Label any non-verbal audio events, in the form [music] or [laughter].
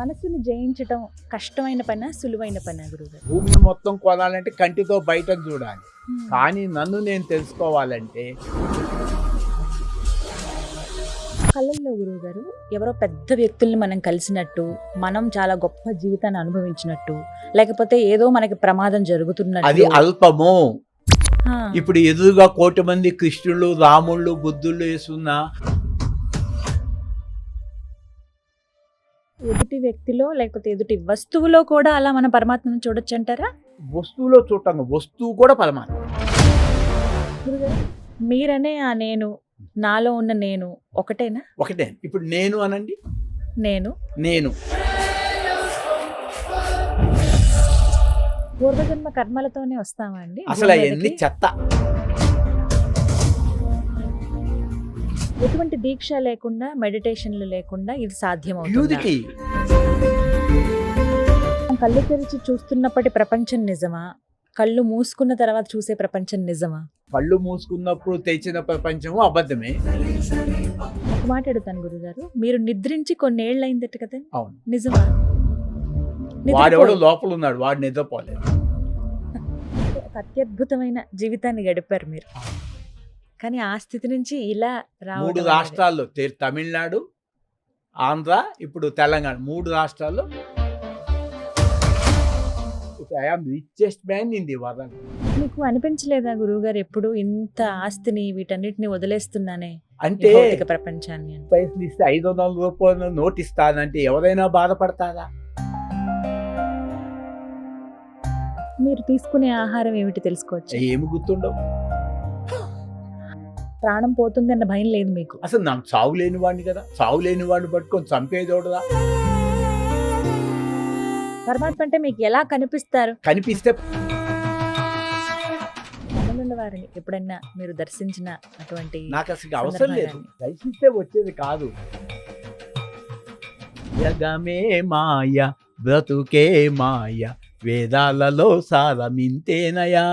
మనసుని జయించటం కష్టమైన పని సులువైన పని గురుగారు భూమిని మొత్తం కొనాలంటే కంటితో బయటకు చూడాలి. కానీ నన్ను నేను తెలుసుకోవాలంటే కళల్లో గురువు గారు ఎవరో పెద్ద వ్యక్తుల్ని మనం కలిసినట్టు మనం చాలా గొప్ప జీవితాన్ని అనుభవించినట్టు లేకపోతే ఏదో మనకి ప్రమాదం అది జరుగుతున్నట్టు అల్పము. ఆ, ఇప్పుడు ఎదురుగా కోటి మంది కృష్ణులు రాముళ్ళు బుద్ధుళ్ళు వేసున్నా ఎదుటి వ్యక్తిలో లేకపోతే ఎదుటి వస్తువులో కూడా అలా మన పరమాత్మను చూడొచ్చు అంటారా? వస్తువులో చూడటం వస్తువు కూడా పరమాత్మ. మీరనే ఆ నేను నాలో ఉన్న నేను ఒకటేనా? ఒకటే. ఇప్పుడు నేను అనండి? నేను. నేను. పూర్వజన్మ కర్మలతోనే వస్తామా అండి? అసలు అవన్నీ? చెత్త. ఎటువంటి దీక్ష లేకుండా మెడిటేషన్లు లేకుండా ఇది సాధ్యం ప్యూరిటీ కళ్ళు తెరిచి చూస్తున్నప్పటి ప్రపంచం నిజమా? కళ్ళు మూసుకున్న తర్వాత చూసే ప్రపంచం నిజమా? కళ్ళు మూసుకున్నప్పుడు తెచ్చిన ప్రపంచము అబద్ధమే. ఒక మాట అడుగుతాను గురుగారు. మీరు నిద్రించి కొన్నేళ్ళు అయిందట కదా? అవును. నిజమా? వాడెవడో లోపల ఉన్నాడు వాడు నిద్రపోలేదు. [laughs] అత్యద్భుతమైన జీవితాన్ని గడిపారు మీరు. కానీ ఆ స్థితి నుంచి ఇలా మూడు రాష్ట్రాల్లో తమిళనాడు ఆంధ్ర ఇప్పుడు తెలంగాణ మూడు రాష్ట్రాల్లో I am richest man in the world మీకు అనిపించలేదా గురువుగారు ఎప్పుడు ఇంత ఆస్తిని వీటన్నిటిని వదిలేస్తున్నానే అంటే ప్రపంచాన్ని పైసలు ఇస్తే ఐదు వందల రూపాయలు నోట్ ఇస్తానంటే ఎవరైనా బాధపడతారా? మీరు తీసుకునే ఆహారం ఏమిటి తెలుసుకోవచ్చు? ఏమి గుర్తుండవు. ప్రాణం పోతుందన్న భయం లేదు మీకు. అసలు నాకు చావు లేని వాడిని కదా. చావు లేని వాడిని పట్టుకొని చంపేదోడదా పరమాత్మ అంటే మీకు ఎలా కనిపిస్తారు? కనిపిస్తే వారిని ఎప్పుడైనా మీరు దర్శించిన అటువంటి నాకు అసలు అవసరం లేదు. దర్శిస్తే వచ్చేది కాదు. జగమే మాయ బ్రతుకే మాయ వేదాలలో సారమింతేనయా?